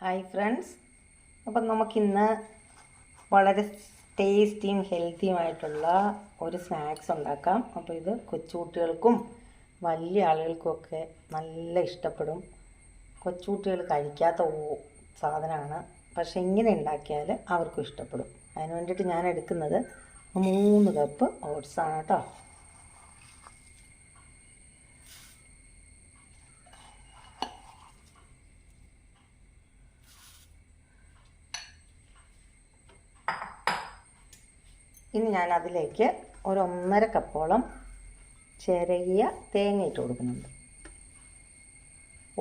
Hi friends. അപ്പം നമുക്കിന്ന് വളരെ ടേസ്റ്റിയും ഹെൽത്തിയുമായിട്ടുള്ള ഒരു സ്നാക്സ് ഉണ്ടാക്കാം. അപ്പോൾ ഇത് കൊച്ചുകുട്ടികൾക്കും വലിയ ആളുകൾക്കുമൊക്കെ നല്ല ഇഷ്ടപ്പെടും. കൊച്ചുകുട്ടികൾ കഴിക്കാത്ത സാധനമാണ്. പക്ഷേ ഇങ്ങനെ ഉണ്ടാക്കിയാൽ അവർക്കും ഇഷ്ടപ്പെടും. അതിന് വേണ്ടിയിട്ട് ഞാൻ എടുക്കുന്നത് മൂന്ന് കപ്പ് ഓട്സാണ് കേട്ടോ. ഇനി ഞാൻ അതിലേക്ക് ഒരു ഒന്നര കപ്പോളം ചിരകിയ തേങ്ങ ഇട്ട് കൊടുക്കുന്നുണ്ട്.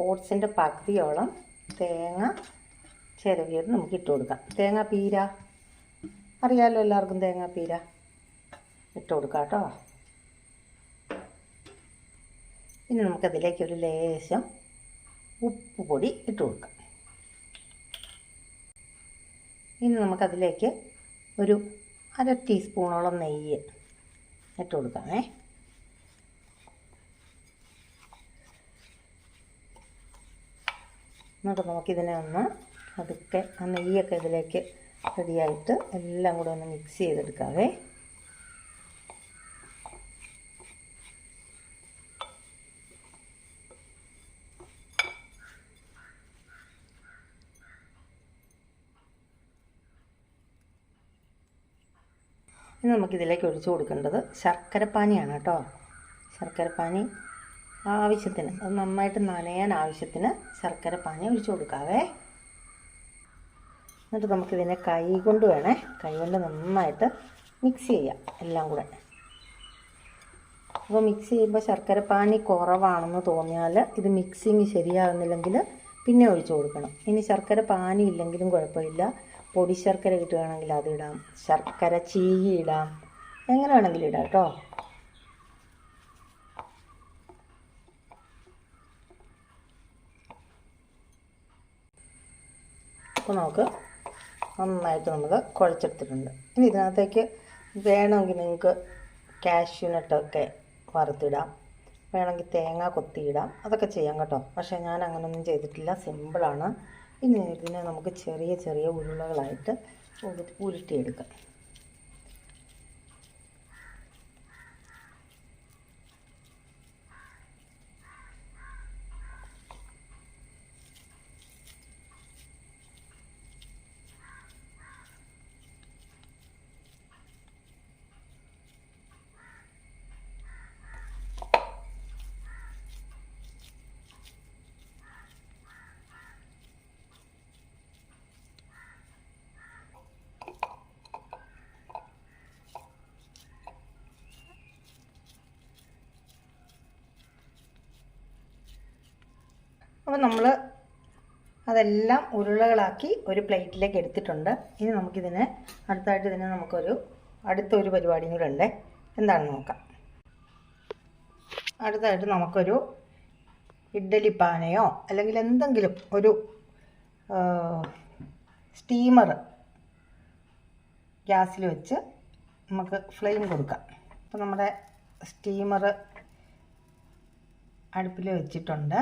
ഓട്സിന്റെ പകുതിയോളം തേങ്ങ ചിരകിയത് നമുക്ക് ഇട്ട് കൊടുക്കാം. തേങ്ങ പീര. അറിയാമല്ലോ എല്ലാവർക്കും തേങ്ങ പീര. ഇട്ട് കൊടുക്കാം കേട്ടോ. ഇനി നമുക്കതിലേക്ക് ഒരു ലേശം ഉപ്പ് പൊടി ഇട്ട് കൊടുക്കാം. ഇനി നമുക്കതിലേക്ക് ഒരു അര ടീസ്പൂണോളം നെയ്യ് ഇട്ട് കൊടുക്കാമേ. എന്നിട്ട് നമുക്കിതിനെ ഒന്ന് അതൊക്കെ ആ നെയ്യൊക്കെ ഇതിലേക്ക് റെഡിയായിട്ട് എല്ലാം കൂടെ ഒന്ന് മിക്സ് ചെയ്തെടുക്കാവേ. ഇനി നമുക്കിതിലേക്ക് ഒഴിച്ചു കൊടുക്കേണ്ടത് ശർക്കരപ്പാനിയാണ് കേട്ടോ. ശർക്കരപ്പാനി ആവശ്യത്തിന് അത് നന്നായിട്ട് നനയാൻ ആവശ്യത്തിന് ശർക്കരപ്പാനി ഒഴിച്ചു കൊടുക്കാവേ. എന്നിട്ട് നമുക്കിതിനെ കൈ കൊണ്ട് വേണേ കൈ കൊണ്ട് നന്നായിട്ട് മിക്സ് ചെയ്യാം എല്ലാം കൂടെ. അപ്പോൾ മിക്സ് ചെയ്യുമ്പോൾ ശർക്കരപ്പാനി കുറവാണെന്ന് തോന്നിയാൽ ഇത് മിക്സിങ് ശരിയാകുന്നില്ലെങ്കിൽ പിന്നെ ഒഴിച്ചു കൊടുക്കണം. ഇനി ശർക്കര പാനി ഇല്ലെങ്കിലും കുഴപ്പമില്ല. പൊടി ശർക്കര കിട്ടുകയാണെങ്കിൽ അതിടാം ശർക്കര ചീകി ഇടാം. എങ്ങനെ വേണമെങ്കിലും ഇടാം കേട്ടോ. അപ്പോൾ നമുക്ക് നന്നായിട്ട് നമ്മൾ കുഴച്ചെടുത്തിട്ടുണ്ട്. ഇനി ഇതിനകത്തേക്ക് വേണമെങ്കിൽ നിങ്ങൾക്ക് കാഷ്യൂനട്ടൊക്കെ വറുത്തിടാം. വേണമെങ്കിൽ തേങ്ങ കൊത്തിയിടാം. അതൊക്കെ ചെയ്യാം കേട്ടോ. പക്ഷേ ഞാൻ അങ്ങനെയൊന്നും ചെയ്തിട്ടില്ല. സിമ്പിളാണ് ഇനി ഇതിനെ നമുക്ക് ചെറിയ ചെറിയ ഉരുളകളായിട്ട് ഉരു- ഉരുട്ടിയെടുക്കാം. അപ്പോൾ നമ്മൾ അതെല്ലാം ഉരുളകളാക്കി ഒരു പ്ലേറ്റിലേക്ക് എടുത്തിട്ടുണ്ട്. ഇനി നമുക്കിതിനെ അടുത്തായിട്ട് ഇതിനെ നമുക്കൊരു അടുത്തൊരു പരിപാടിയും കൂടെ ഉണ്ട്. എന്താണെന്ന് നോക്കാം. അടുത്തായിട്ട് നമുക്കൊരു ഇഡ്ഡലി പാനയോ അല്ലെങ്കിൽ എന്തെങ്കിലും ഒരു സ്റ്റീമർ ഗ്യാസിൽ വെച്ച് നമുക്ക് ഫ്ലെയിം കൊടുക്കാം. അപ്പോൾ നമ്മുടെ സ്റ്റീമർ അടുപ്പിൽ വെച്ചിട്ടുണ്ട്.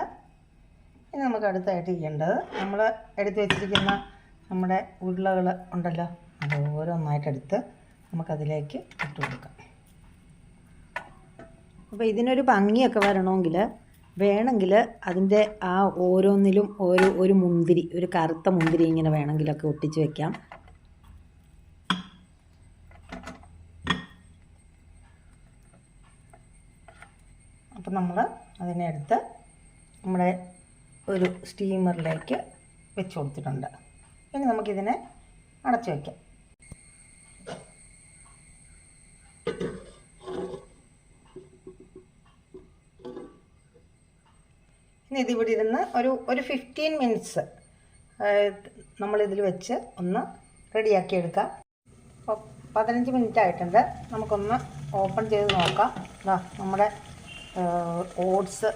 ഇനി നമുക്ക് അടുത്തായിട്ട് ചെയ്യേണ്ടത് നമ്മൾ എടുത്ത് വെച്ചിരിക്കുന്ന നമ്മുടെ ഉരുളകൾ ഉണ്ടല്ലോ അത് ഓരോന്നായിട്ടെടുത്ത് നമുക്കതിലേക്ക് ഇട്ട് കൊടുക്കാം. അപ്പോൾ ഇതിനൊരു ഭംഗിയൊക്കെ വരണമെങ്കിൽ വേണമെങ്കിൽ അതിന്റെ ആ ഓരോന്നിലും ഒരു ഒരു മുന്തിരി ഒരു കറുത്ത മുന്തിരി ഇങ്ങനെ വേണമെങ്കിലൊക്കെ ഒട്ടിച്ച് വെക്കാം. അപ്പം നമ്മൾ അതിനെ എടുത്ത് നമ്മുടെ ഒരു സ്റ്റീമറിലേക്ക് വെച്ച് കൊടുത്തിട്ടുണ്ട്. ഇനി നമുക്കിതിനെ അടച്ചു വയ്ക്കാം ഇനി ഇതിവിടെ ഇരുന്ന് ഒരു ഒരു ഫിഫ്റ്റീൻ മിനിറ്റ്സ് നമ്മളിതിൽ വെച്ച് ഒന്ന് റെഡിയാക്കി എടുക്കാം. അപ്പോൾ പതിനഞ്ച് മിനിറ്റ് ആയിട്ടുണ്ട്. നമുക്കൊന്ന് ഓപ്പൺ ചെയ്ത് നോക്കാം. നമ്മുടെ ഓട്സ്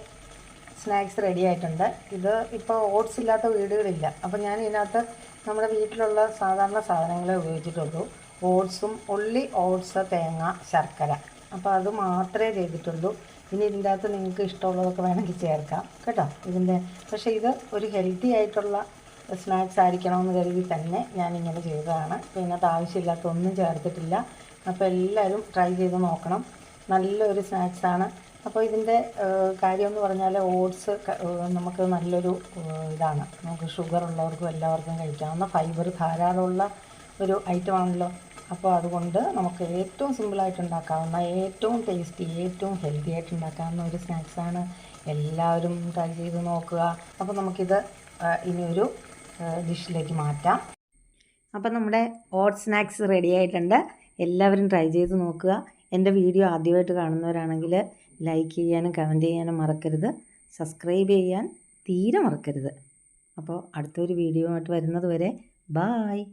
സ്നാക്സ് റെഡി ആയിട്ടുണ്ട്. ഇത് ഇപ്പോൾ ഓട്സ് ഇല്ലാത്ത വീടുകളില്ല. അപ്പോൾ ഞാൻ ഇതിനകത്ത് നമ്മുടെ വീട്ടിലുള്ള സാധാരണ സാധനങ്ങളെ ഉപയോഗിച്ചിട്ടുള്ളൂ. ഓട്സും ഉള്ളി ഓട്സ് തേങ്ങ ശർക്കര. അപ്പോൾ അത് മാത്രമേ ചെയ്തിട്ടുള്ളൂ. ഇനി ഇതിന്റെ അകത്ത് നിങ്ങൾക്ക് ഇഷ്ടമുള്ളതൊക്കെ വേണമെങ്കിൽ ചേർക്കാം. കേട്ടോ? ഇതിന്റെ പക്ഷേ ഇത് ഒരു ഹെൽത്തി ആയിട്ടുള്ള സ്നാക്സ് ആയിരിക്കണമെന്ന് കരുതി തന്നെ ഞാനിങ്ങനെ ചെയ്തതാണ്. ഇതിനകത്ത് ആവശ്യമില്ലാത്ത ഒന്നും ചേർത്തിട്ടില്ല. അപ്പോൾ എല്ലാവരും ട്രൈ ചെയ്ത് നോക്കണം. നല്ലൊരു സ്നാക്സാണ്. അപ്പോൾ ഇതിന്റെ കാര്യമെന്ന് പറഞ്ഞാൽ ഓട്സ് നമുക്ക് നല്ലൊരു ഇതാണ്. നമുക്ക് ഷുഗർ ഉള്ളവർക്കും എല്ലാവർക്കും കഴിക്കാവുന്ന ഫൈബർ ധാരാളമുള്ള ഒരു ഐറ്റമാണല്ലോ. അപ്പോൾ അതുകൊണ്ട് നമുക്ക് ഏറ്റവും സിമ്പിളായിട്ട് ഉണ്ടാക്കാവുന്ന ഏറ്റവും ടേസ്റ്റി ഏറ്റവും ഹെൽത്തി ആയിട്ട് ഉണ്ടാക്കാവുന്ന ഒരു സ്നാക്സാണ് എല്ലാവരും ട്രൈ ചെയ്ത് നോക്കുക. അപ്പോൾ നമുക്കിത് ഇനിയൊരു ഡിഷിലേക്ക് മാറ്റാം. അപ്പോൾ നമ്മുടെ ഓട്സ് സ്നാക്സ് റെഡി ആയിട്ടുണ്ട്. എല്ലാവരും ട്രൈ ചെയ്ത് നോക്കുക. എന്റെ വീഡിയോ ആദ്യമായിട്ട് കാണുന്നവരാണെങ്കിൽ ലൈക്ക് ചെയ്യാനും കമന്റ് ചെയ്യാനും മറക്കരുത്. സബ്സ്ക്രൈബ് ചെയ്യാൻ തീരെ മറക്കരുത്. അപ്പോൾ അടുത്തൊരു വീഡിയോ ആയിട്ട് വരുന്നത് വരെ ബായ്